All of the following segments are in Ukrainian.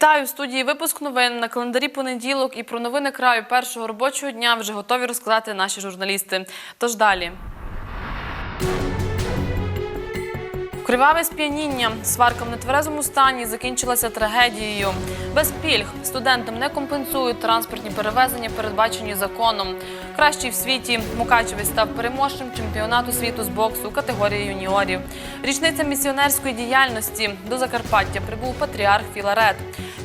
Вітаю в студії випуск новин на календарі понеділок і про новини краю першого робочого дня вже готові розказати наші журналісти. Тож далі. Криваве сп'яніння. Сварка в нетверезому стані закінчилася трагедією. Без пільг студентам не компенсують транспортні перевезення, передбачені законом. Кращий в світі Мукачевець став переможцем чемпіонату світу з боксу у категорії юніорів. Річниця місіонерської діяльності до Закарпаття прибув патріарх Філарет.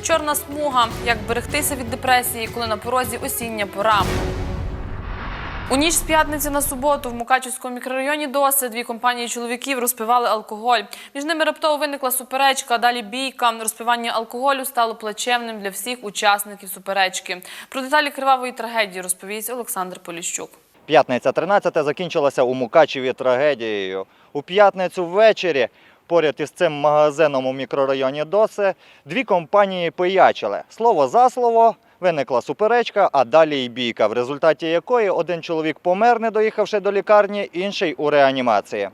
Чорна смуга. Як берегтися від депресії, коли на порозі осіння пора. У ніч з п'ятниці на суботу в Мукачівському мікрорайоні Доси дві компанії чоловіків розпивали алкоголь. Між ними раптово виникла суперечка, а далі бійка. Розпивання алкоголю стало плачевним для всіх учасників суперечки. Про деталі кривавої трагедії розповість Олександр Поліщук. П'ятниця 13 закінчилася у Мукачеві трагедією. У п'ятницю ввечері поряд із цим магазином у мікрорайоні Доси дві компанії пиячили. Слово за слово виникла суперечка, а далі й бійка, в результаті якої один чоловік помер, не доїхавши до лікарні, інший у реанімації.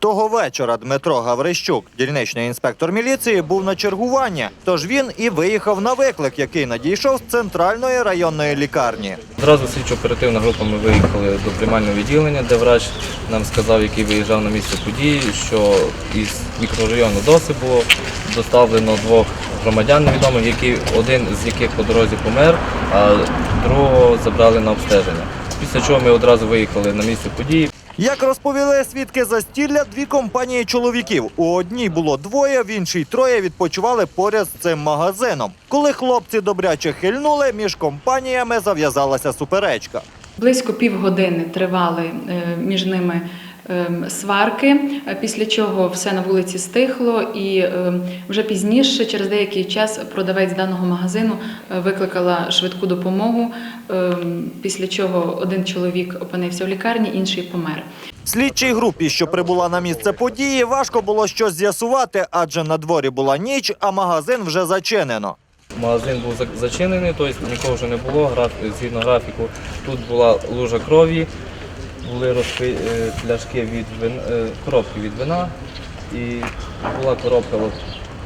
Того вечора Дмитро Гаврищук, дільничний інспектор міліції, був на чергуванні. Тож він і виїхав на виклик, який надійшов з центральної районної лікарні. Одразу слідчо-оперативна група ми виїхали до приймального відділення, де врач нам сказав, який виїжджав на місце події, що із мікрорайону Доси було доставлено двох громадян невідомих, які один з яких по дорозі помер, а другого забрали на обстеження. Після чого ми одразу виїхали на місце події. Як розповіли свідки застілля, дві компанії чоловіків. У одній було двоє, в іншій троє відпочивали поряд з цим магазином. Коли хлопці добряче хильнули, між компаніями зав'язалася суперечка. Близько півгодини тривали е, між ними сварки, е, після чого все на вулиці стихло, і ем, вже пізніше, через деякий час, продавець даного магазину е, викликала швидку допомогу. ем, Після чого один чоловік опинився в лікарні, інший помер. Слідчій групі, що прибула на місце події, важко було щось з'ясувати, адже на дворі була ніч, а магазин вже зачинено. Магазин був зачинений, тобто нікого вже не було. граф- Згідно графіку, тут була лужа крові, були розпи, е, пляшки від вин, е, коробки від вина і була коробка, от,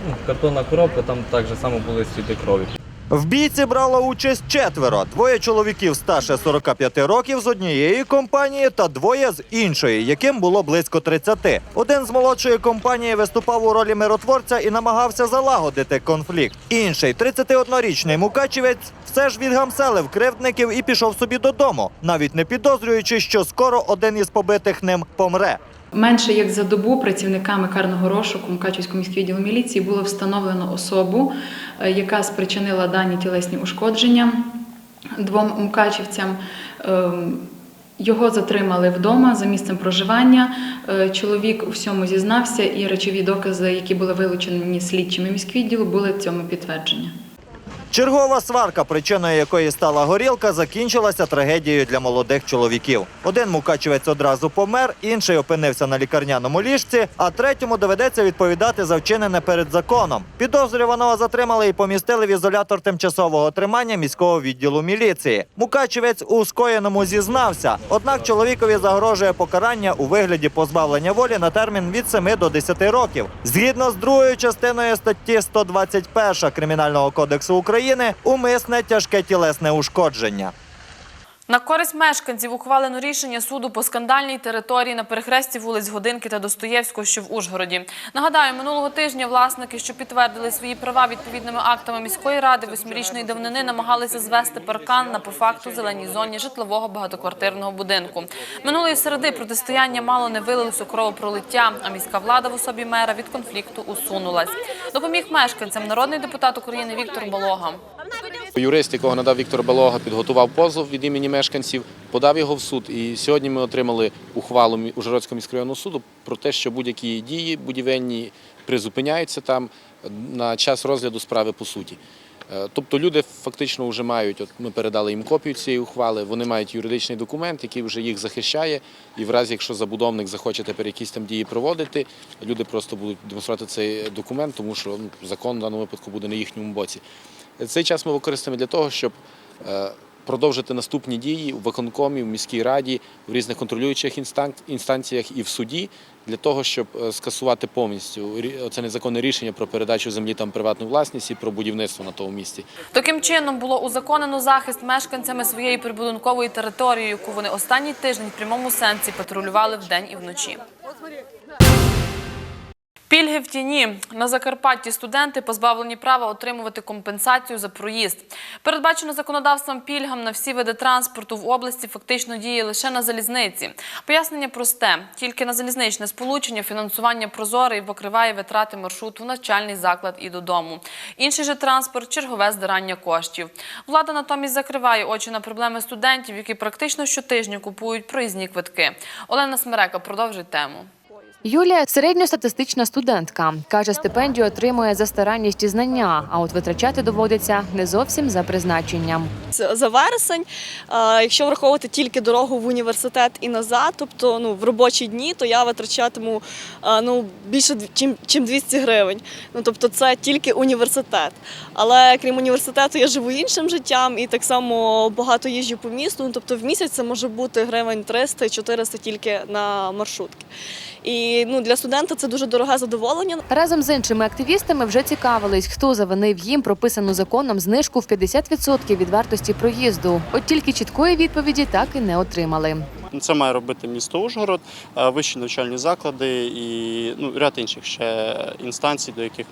ну, картонна коробка, там так само були сліди крові. В бійці брало участь четверо: двоє чоловіків старше 45 років з однієї компанії та двоє з іншої, яким було близько 30. Один з молодшої компанії виступав у ролі миротворця і намагався залагодити конфлікт. Інший, 31-річний мукачівець, все ж відгамселив кривдників і пішов собі додому, навіть не підозрюючи, що скоро один із побитих ним помре. Менше як за добу працівниками карного розшуку Мукачівського міського відділу міліції було встановлено особу, е, яка спричинила дані тілесні ушкодження двом мукачівцям. Ем, Його затримали вдома за місцем проживання. Е, Чоловік у всьому зізнався, і речові докази, які були вилучені слідчими міськвідділу, були цьому підтвердження. Чергова сварка, причиною якої стала горілка, закінчилася трагедією для молодих чоловіків. Один мукачевець одразу помер, інший опинився на лікарняному ліжці, а третьому доведеться відповідати за вчинене перед законом. Підозрюваного затримали і помістили в ізолятор тимчасового тримання міського відділу міліції. Мукачевець у скоєному зізнався, однак чоловікові загрожує покарання у вигляді позбавлення волі на термін від 7 до 10 років. Згідно з другою частиною статті 121 Кримінального кодексу України, умисне тяжке тілесне ушкодження. На користь мешканців ухвалено рішення суду по скандальній території на перехресті вулиць Годинки та Достоєвського, що в Ужгороді. Нагадаю, минулого тижня власники, що підтвердили свої права відповідними актами міської ради восьмирічної давнини, намагалися звести паркан на по факту зеленій зоні житлового багатоквартирного будинку. Минулої середи протистояння мало не вилилось у кровопролиття, а міська влада в особі мера від конфлікту усунулась. Допоміг мешканцям народний депутат України Віктор Болога. Юрист, якого надав Віктор Балога, підготував позов від імені мешканців, подав його в суд. І сьогодні ми отримали ухвалу Ужгородського міськрайонного суду про те, що будь-які дії будівельні призупиняються там на час розгляду справи по суті. Е, Тобто люди фактично вже мають, от ми передали їм копію цієї ухвали, вони мають юридичний документ, який вже їх захищає, і в разі, якщо забудовник захоче тепер якісь там дії проводити, люди просто будуть демонструвати цей документ, тому що ну, закон в даному випадку буде на їхньому боці. Цей час ми використаємо для того, щоб е, продовжити наступні дії у виконкомі, в міській раді, в різних контролюючих інстан- інстанціях і в суді для того, щоб е, скасувати повністю це незаконне рішення про передачу землі там приватну власність і про будівництво на тому місці. Таким чином було узаконено захист мешканцями своєї прибудинкової території, яку вони останній тиждень в прямому сенсі патрулювали вдень і вночі. Пільги в тіні на Закарпатті студенти позбавлені права отримувати компенсацію за проїзд. Передбачено законодавством пільгам на всі види транспорту в області фактично діє лише на залізниці. Пояснення просте: тільки на залізничне сполучення фінансування прозоре і покриває витрати маршруту в навчальний заклад і додому. Інший же транспорт чергове здирання коштів. Влада натомість закриває очі на проблеми студентів, які практично щотижня купують проїзні квитки. Олена Смерека продовжить тему. Юлія середньостатистична студентка. Каже, стипендію отримує за старанність і знання, а от витрачати доводиться не зовсім за призначенням. За вересень. Якщо враховувати тільки дорогу в університет і назад, тобто ну, в робочі дні, то я витрачатиму ну, більше чим, чим 200 гривень. Ну, тобто це тільки університет. Але крім університету, я живу іншим життям і так само багато їжджу по місту. Ну, тобто в місяць це може бути гривень 300-400 тільки на маршрутки. І ну, для студента це дуже дороге задоволення. Разом з іншими активістами вже цікавились, хто завинив їм прописану законом знижку в 50% від вартості проїзду. От тільки чіткої відповіді так і не отримали. Ну, Це має робити місто Ужгород, е, вищі навчальні заклади і ну, ряд інших ще інстанцій, до яких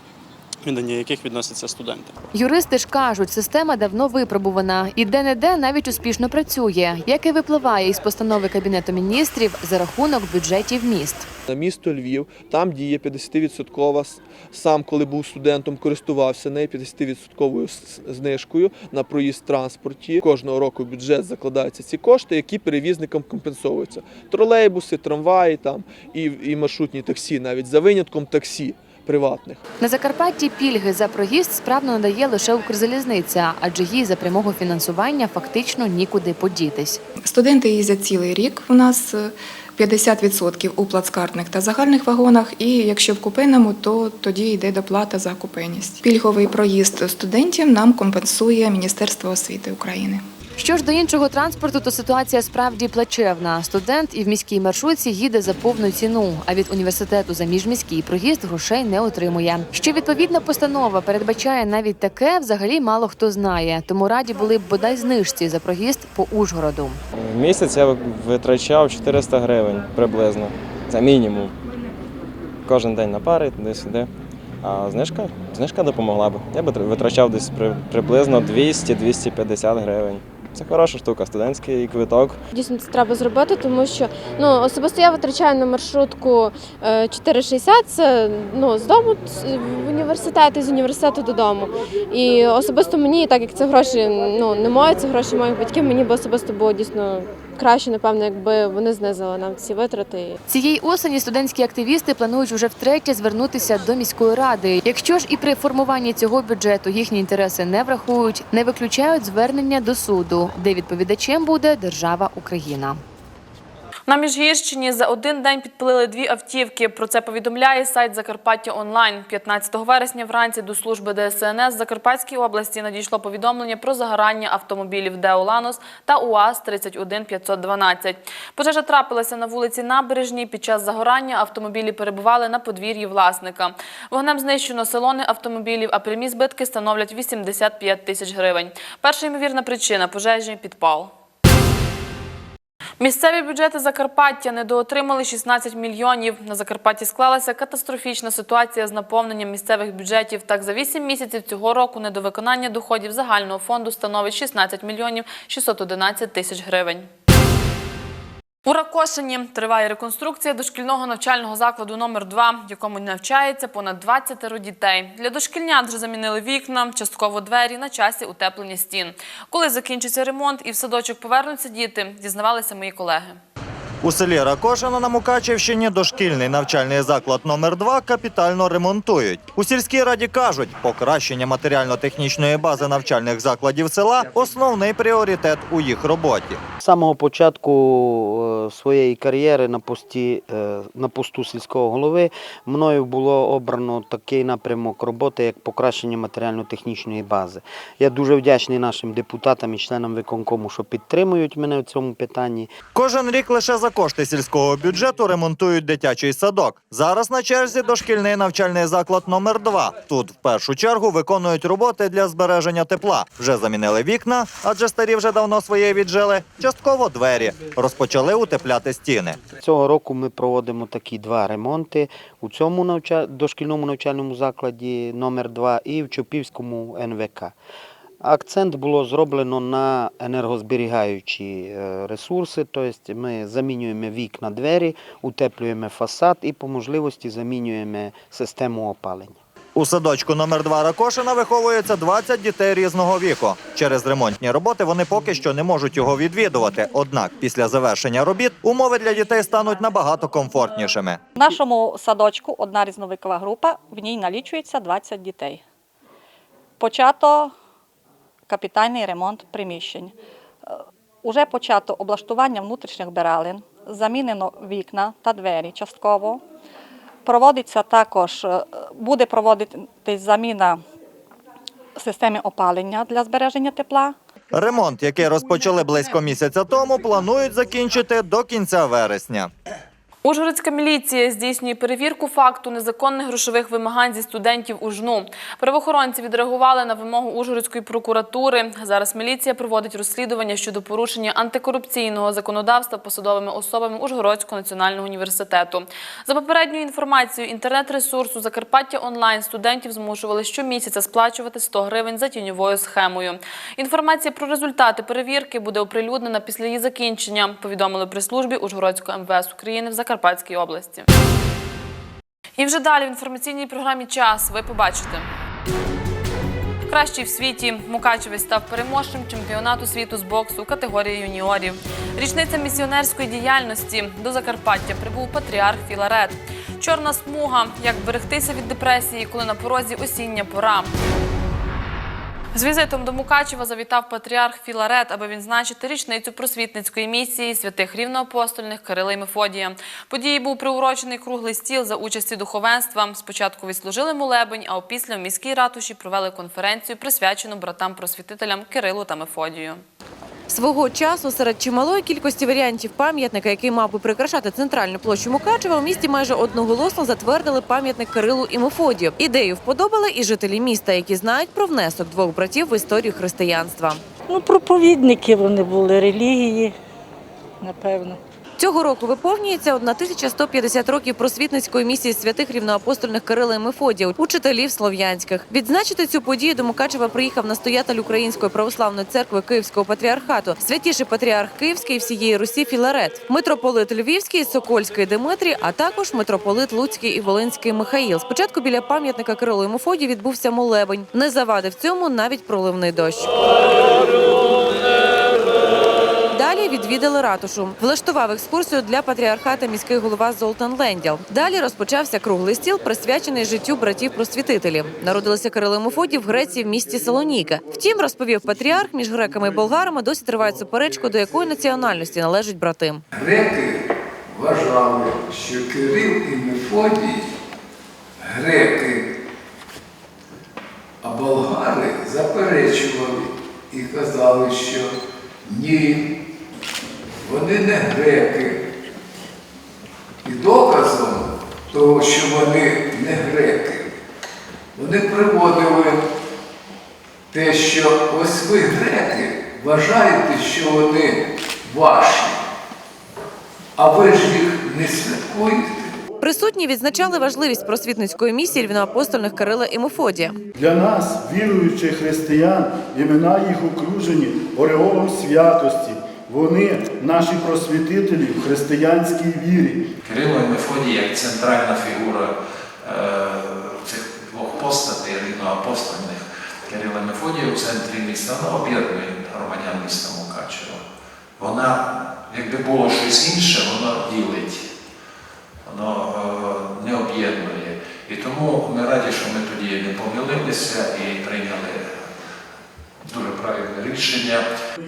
відання яких відносяться студенти. Юристи ж кажуть, система давно випробувана і де-не-де навіть успішно працює, як і випливає із постанови Кабінету міністрів за рахунок бюджетів міст. на місто Львів. Там діє 50% сам, коли був студентом, користувався нею 50% знижкою на проїзд в транспорті. Кожного року в бюджет закладаються ці кошти, які перевізникам компенсовуються. Тролейбуси, трамваї там і, і маршрутні таксі, навіть за винятком таксі приватних. На Закарпатті пільги за проїзд справно надає лише Укрзалізниця, адже їй за прямого фінансування фактично нікуди подітись. Студенти їздять цілий рік. У нас е, 50% у плацкартних та загальних вагонах. І якщо в купейному, то тоді йде доплата за купейність. Пільговий проїзд студентів нам компенсує Міністерство освіти України. Що ж до іншого транспорту, то ситуація справді плачевна. Студент і в міській маршрутці їде за повну ціну, а від університету за міжміський проїзд грошей не отримує. Що відповідна постанова передбачає навіть таке, взагалі мало хто знає. Тому раді були б бодай знижці за проїзд по Ужгороду. Місяць я витрачав 400 гривень приблизно. Це мінімум. Кожен день на пари, туди-сюди. А знижка, знижка допомогла б. Я б витрачав десь при- приблизно 200-250 гривень. Це хороша штука, студентський квиток. Дійсно, це треба зробити, тому що ну особисто я витрачаю на маршрутку е, 4,60, це ну з дому в університет і з університету додому. І особисто мені, так як це гроші ну не мої, це гроші моїх батьків. Мені би особисто було дійсно краще, напевно, якби вони знизили нам ці витрати. Цієї осені студентські активісти планують уже втретє звернутися до міської ради. Якщо ж і при формуванні цього бюджету їхні інтереси не врахують, не виключають звернення до суду, де відповідачем буде держава Україна. На Міжгірщині за один день підпалили дві автівки. Про це повідомляє сайт Закарпаття онлайн. 15 вересня вранці до служби ДСНС Закарпатській області надійшло повідомлення про загорання автомобілів Деоланос та УАЗ 31512. Пожежа трапилася на вулиці Набережній. Під час загорання автомобілі перебували на подвір'ї власника. Вогнем знищено салони автомобілів, а прямі збитки становлять 85 тисяч гривень. Перша ймовірна причина пожежі підпал. Місцеві бюджети Закарпаття недоотримали 16 мільйонів. На Закарпатті склалася катастрофічна ситуація з наповненням місцевих бюджетів. Так, за 8 місяців цього року недовиконання доходів загального фонду становить 16 мільйонів 611 тисяч гривень. У Ракошині триває реконструкція дошкільного навчального закладу номер 2 в якому навчається понад 20 дітей. Для дошкільнят вже замінили вікна, частково двері, на часі утеплення стін. Коли закінчиться ремонт і в садочок повернуться діти, дізнавалися мої колеги. У селі Ракошина на Мукачівщині дошкільний навчальний заклад номер 2 капітально ремонтують. У сільській раді кажуть, покращення матеріально-технічної бази навчальних закладів села основний пріоритет у їх роботі. З самого початку е, своєї кар'єри на пості е, на посту сільського голови мною було обрано такий напрямок роботи, як покращення матеріально-технічної бази. Я дуже вдячний нашим депутатам і членам виконкому, що підтримують мене в цьому питанні. Кожен рік лише за кошти сільського бюджету ремонтують дитячий садок. Зараз на черзі дошкільний навчальний заклад номер 2 Тут в першу чергу виконують роботи для збереження тепла. Вже замінили вікна, адже старі вже давно своє віджили. Частково двері. Розпочали утепляти стіни. Цього року ми проводимо такі два ремонти у цьому навча... дошкільному навчальному закладі номер 2 і в Чопівському НВК. Акцент було зроблено на енергозберігаючі е, ресурси, тобто ми замінюємо вікна, двері, утеплюємо фасад і по можливості замінюємо систему опалення. У садочку номер 2 Ракошина виховується 20 дітей різного віку. Через ремонтні роботи вони поки що не можуть його відвідувати. Однак після завершення робіт умови для дітей стануть набагато комфортнішими. В нашому садочку одна різновикова група, в ній налічується 20 дітей. Почато капітальний ремонт приміщень. Е, Уже почато облаштування внутрішніх берелин, замінено вікна та двері частково. Проводиться також, е, буде проводитись заміна системи опалення для збереження тепла. Ремонт, який розпочали близько місяця тому, планують закінчити до кінця вересня. Ужгородська міліція здійснює перевірку факту незаконних грошових вимагань зі студентів у жну. Правоохоронці відреагували на вимогу Ужгородської прокуратури. Зараз міліція проводить розслідування щодо порушення антикорупційного законодавства посадовими особами Ужгородського національного університету. За попередньою інформацією інтернет-ресурсу Закарпаття онлайн студентів змушували щомісяця сплачувати 100 гривень за тіньовою схемою. Інформація про результати перевірки буде оприлюднена після її закінчення. Повідомили при службі Ужгородського МВС України в Закарпатській області. І вже далі в інформаційній програмі час ви побачите. Кращий в світі Мукачевець став переможцем чемпіонату світу з боксу категорії юніорів. Річниця місіонерської діяльності до Закарпаття прибув патріарх Філарет. Чорна смуга. Як берегтися від депресії, коли на порозі осіння пора. З візитом до Мукачева завітав патріарх Філарет, аби відзначити річницю просвітницької місії святих рівноапостольних Кирила і Мефодія. Події був приурочений круглий стіл за участі духовенства. Спочатку відслужили молебень, а опісля в міській ратуші провели конференцію, присвячену братам-просвітителям Кирилу та Мефодію. Свого часу серед чималої кількості варіантів пам'ятника, який мав би прикрашати центральну площу Мукачева, у місті майже одноголосно затвердили пам'ятник Кирилу і Мефодію. Ідею вподобали і жителі міста, які знають про внесок двох братів в історію християнства. Ну, проповідники вони були релігії, напевно. Цього року виповнюється 1150 років просвітницької місії святих рівноапостольних Кирила і Мефодія, учителів слов'янських. Відзначити цю подію до Мукачева приїхав настоятель Української православної церкви Київського патріархату, святіший патріарх Київський і всієї Русі Філарет, митрополит Львівський, Сокольський Димитрій, а також митрополит Луцький і Волинський Михаїл. Спочатку біля пам'ятника Кирилу і Мефодію відбувся молебень. Не завадив цьому навіть проливний дощ. Далі відвідали ратушу. Влаштував екскурсію для патріархата міський голова Золтан Лендял. Далі розпочався круглий стіл, присвячений життю братів-просвітителів. Народилися Кирило Мефодій в Греції в місті Салоніка. Втім, розповів патріарх, між греками і болгарами досі тривають суперечку, до якої національності належать брати. Греки вважали, що Кирил і Мефодій греки, а болгари заперечували і казали, що ні, вони не греки. І доказом того, що вони не греки, вони приводили те, що ось ви греки вважаєте, що вони ваші, а ви ж їх не святкуєте. Присутні відзначали важливість просвітницької місії рівноапостольних Кирила і Мефодія. Для нас, віруючих християн, імена їх окружені ореолом святості. Вони наші просвітителі в християнській вірі. Кирило і Мефодій як центральна фігура е, цих двох постатей рівноапостольних Кирила і Мефодія у центрі міста, вона об'єднує громадян міста Мукачева. Вона якби було щось інше, воно ділить, воно е, не об'єднує. І тому ми раді, що ми тоді не помилилися і прийняли дуже правильне рішення.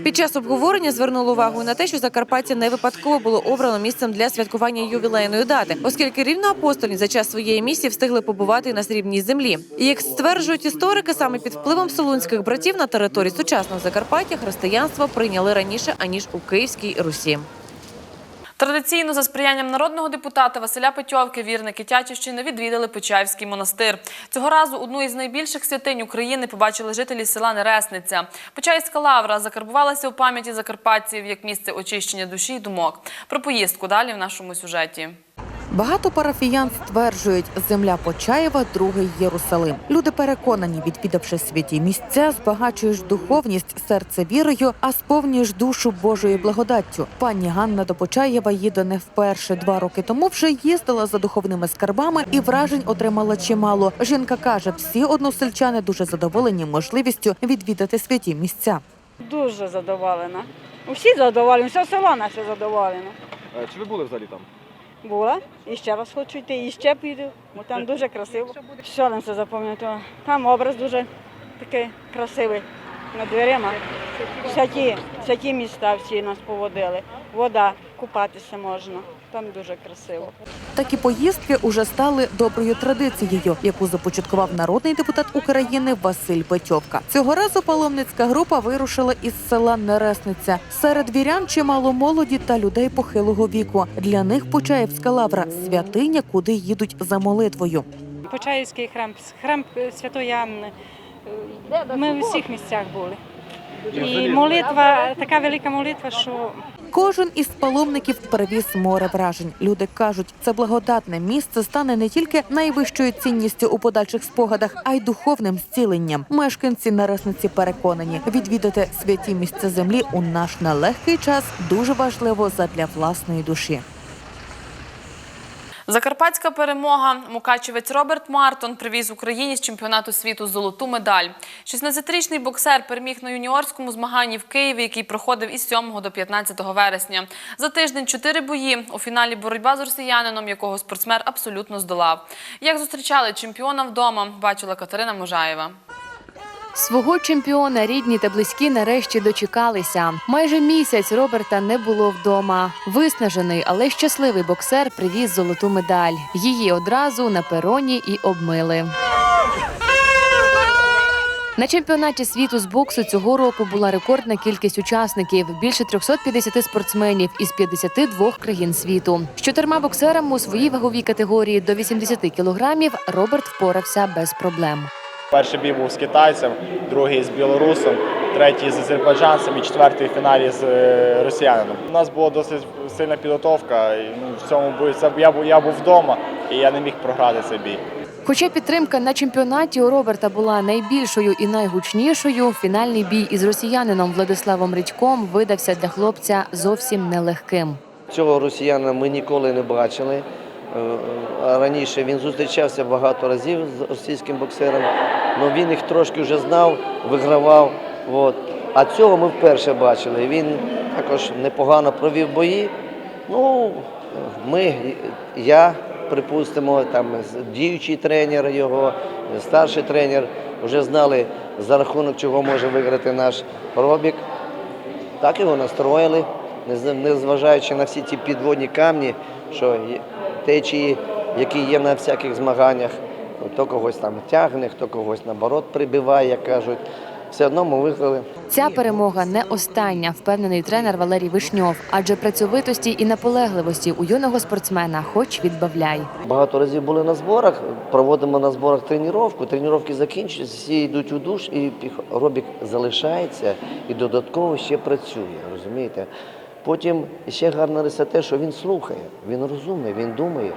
Під час обговорення звернули увагу на те, що Закарпаття не випадково було обрано місцем для святкування ювілейної дати, оскільки рівноапостольні за час своєї місії встигли побувати на срібній землі. Як стверджують історики, саме під впливом солунських братів на території сучасного Закарпаття християнство прийняли раніше аніж у Київській Русі. Традиційно за сприянням народного депутата Василя Петьовки вірники Тячівщини відвідали Печаївський монастир. Цього разу одну із найбільших святинь України побачили жителі села Нересниця. Печаївська лавра закарбувалася у пам'яті закарпатців як місце очищення душі й думок. Про поїздку далі в нашому сюжеті. Багато парафіян стверджують, земля Почаєва – другий Єрусалим. Люди переконані, відвідавши святі місця, збагачуєш духовність, серце вірою, а сповнюєш душу Божою благодаттю. Пані Ганна до Почаєва їде не вперше. Два роки тому вже їздила за духовними скарбами і вражень отримала чимало. Жінка каже, всі односельчани дуже задоволені можливістю відвідати святі місця. Дуже задоволена. Усі задоволені, все село наше задоволено. Чи ви були взагалі там? Була і ще раз хочу йти, і ще піду, бо там дуже красиво. Що нам це запам'ятало? Там образ дуже такий красивий над дверима. Святі, святі міста всі нас поводили. Вода, купатися можна. Там дуже красиво. Такі поїздки уже стали доброю традицією, яку започаткував народний депутат України Василь Петьовка. Цього разу паломницька група вирушила із села Нересниця. Серед вірян чимало молоді та людей похилого віку. Для них Почаївська лавра святиня, куди їдуть за молитвою. Почаївський храм, храм Святої Анни. Ми в усіх місцях були. І молитва, така велика молитва, що Кожен із паломників привіз море вражень. Люди кажуть, це благодатне місце стане не тільки найвищою цінністю у подальших спогадах, а й духовним зціленням. Мешканці наресниці переконані, відвідати святі місця землі у наш нелегкий час дуже важливо задля власної душі. Закарпатська перемога. Мукачевець Роберт Мартон привіз Україні з чемпіонату світу золоту медаль. 16-річний боксер переміг на юніорському змаганні в Києві, який проходив із 7 до 15 вересня. За тиждень чотири бої. У фіналі боротьба з росіянином, якого спортсмен абсолютно здолав. Як зустрічали чемпіона вдома, бачила Катерина Можаєва. Свого чемпіона рідні та близькі нарешті дочекалися. Майже місяць Роберта не було вдома. Виснажений, але щасливий боксер привіз золоту медаль. Її одразу на пероні і обмили. На чемпіонаті світу з боксу цього року була рекордна кількість учасників більше 350 спортсменів із 52 країн світу. З чотирма боксерами у своїй ваговій категорії до 80 кілограмів Роберт впорався без проблем. Перший бій був з китайцем, другий з білорусом, третій з азербайджанцем і четвертий в фіналі з е, росіянином. У нас була досить сильна підготовка. І, ну, в цьому бою це я був я був вдома і я не міг програти цей бій. Хоча підтримка на чемпіонаті у Роберта була найбільшою і найгучнішою, фінальний бій із росіянином Владиславом Редьком видався для хлопця зовсім нелегким. Цього росіяна ми ніколи не бачили. Е, Раніше він зустрічався багато разів з російським боксером, але він їх трошки вже знав, вигравав. От. А цього ми вперше бачили. Він також непогано провів бої. Ну, ми, я, припустимо, там діючий тренер його, старший тренер, вже знали, за рахунок чого може виграти наш Робік. Так його настроїли, незважаючи на всі ті підводні камні, що течії, які є на всяких змаганнях. Хто когось там тягне, хто когось наоборот прибиває, як кажуть. Все одно ми виграли. Ця перемога не остання, впевнений тренер Валерій Вишньов. Адже працьовитості і наполегливості у юного спортсмена, хоч відбавляй. Багато разів були на зборах, проводимо на зборах тренування, тренування закінчуються, всі йдуть у душ, і робік залишається і додатково ще працює, розумієте? Потім ще гарна риса те, що він слухає, він розумний, він думає.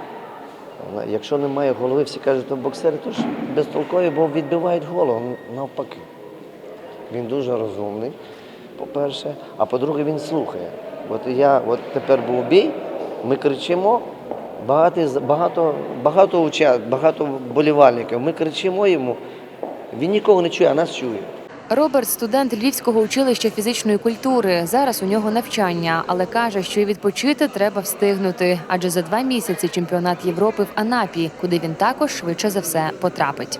Якщо немає голови, всі кажуть, то боксери, то ж безтолкові, бо відбивають голову навпаки. Він дуже розумний, по-перше, а по-друге, він слухає. От я от тепер був бій, ми кричимо, багато, багато, багато, уча- багато болівальників, ми кричимо йому, він нікого не чує, а нас чує. Роберт студент Львівського училища фізичної культури. Зараз у нього навчання, але каже, що й відпочити треба встигнути, адже за два місяці чемпіонат Європи в Анапі, куди він також швидше за все потрапить.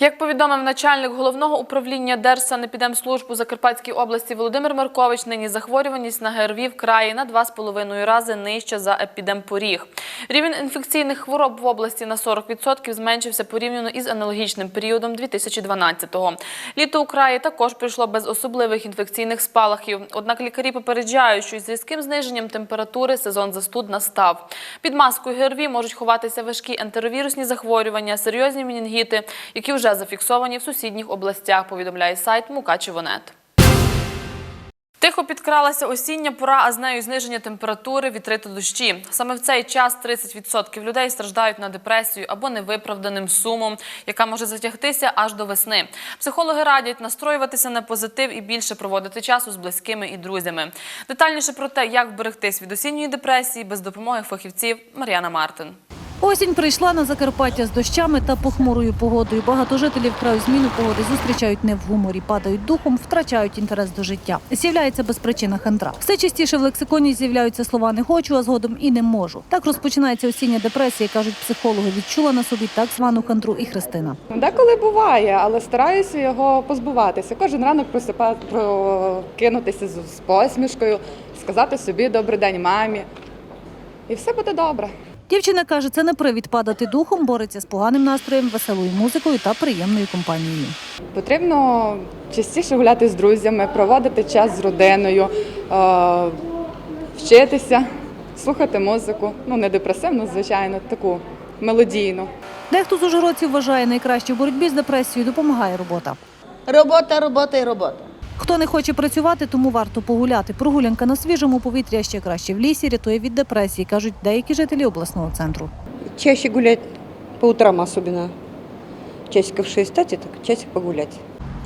Як повідомив начальник головного управління Держсанепідемслужб у Закарпатській області Володимир Маркович, нині захворюваність на ГРВІ в краї на 2,5 рази нижча за епідемпоріг. Рівень інфекційних хвороб в області на 40% зменшився порівняно із аналогічним періодом 2012-го. Літо у краї також прийшло без особливих інфекційних спалахів. Однак лікарі попереджають, що із різким зниженням температури сезон застуд настав. Під маскою ГРВІ можуть ховатися важкі ентеровірусні захворювання, серйозні менінгіти, які вже зафіксовані в сусідніх областях, повідомляє сайт Мукачевонет. Тихо підкралася осіння пора, а з нею зниження температури, вітри та дощі. Саме в цей час 30% людей страждають на депресію або невиправданим сумом, яка може затягтися аж до весни. Психологи радять настроюватися на позитив і більше проводити часу з близькими і друзями. Детальніше про те, як вберегтись від осінньої депресії без допомоги фахівців, Мар'яна Мартин. Осінь прийшла на Закарпаття з дощами та похмурою погодою. Багато жителів краю зміну погоди зустрічають не в гуморі, падають духом, втрачають інтерес до життя. З'являється безпричина хандра. Все частіше в лексиконі з'являються слова не хочу, а згодом і не можу. Так розпочинається осіння депресія, кажуть психологи. Відчула на собі так звану хандру і Христина. Деколи буває, але стараюся його позбуватися. Кожен ранок просипати, прокинутися з посмішкою, сказати собі добрий день мамі. І все буде добре. Дівчина каже, це не привід падати духом, бореться з поганим настроєм, веселою музикою та приємною компанією. Потрібно частіше гуляти з друзями, проводити час з родиною, е, вчитися, слухати музику. Ну, не депресивну, звичайно, таку мелодійну. Дехто з ужгородців вважає, найкраще в боротьбі з депресією допомагає робота. Робота, робота і робота. Хто не хоче працювати, тому варто погуляти. Прогулянка на свіжому повітрі а ще краще в лісі рятує від депресії, кажуть деякі жителі обласного центру. Чаще гулять по утрам особливо часиків 6 статі, так часик погулять.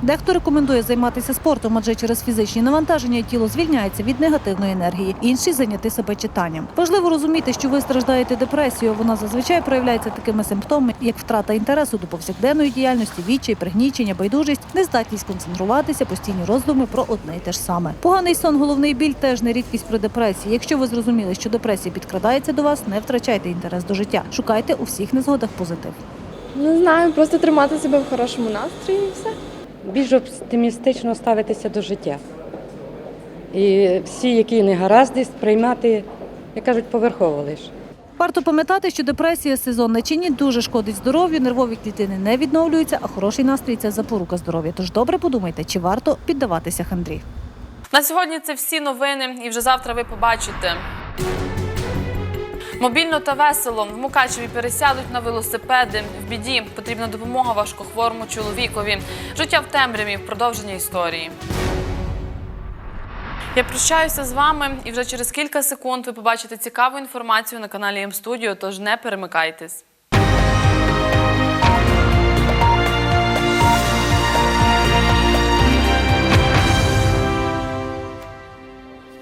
Дехто рекомендує займатися спортом, адже через фізичні навантаження тіло звільняється від негативної енергії. Інші зайняти себе читанням. Важливо розуміти, що ви страждаєте депресією. Вона зазвичай проявляється такими симптомами, як втрата інтересу до повсякденної діяльності, відчай, пригнічення, байдужість, нездатність концентруватися, постійні роздуми про одне й те ж саме. Поганий сон, головний біль теж не рідкість при депресії. Якщо ви зрозуміли, що депресія підкрадається до вас, не втрачайте інтерес до життя. Шукайте у всіх незгодах позитив. Не знаю, просто тримати себе в хорошому настрої і все. Більш оптимістично ставитися до життя. І всі, які негаразди, сприймати, як кажуть, поверхово лише. Варто пам'ятати, що депресія сезонна чи ні дуже шкодить здоров'ю, нервові клітини не відновлюються, а хороший настрій це запорука здоров'я. Тож добре подумайте, чи варто піддаватися хандрі. На сьогодні це всі новини, і вже завтра ви побачите. Мобільно та весело в Мукачеві пересядуть на велосипеди. В біді потрібна допомога важкохворому чоловікові. Життя в темряві продовження історії. Я прощаюся з вами, і вже через кілька секунд ви побачите цікаву інформацію на каналі М-Студіо, тож не перемикайтесь.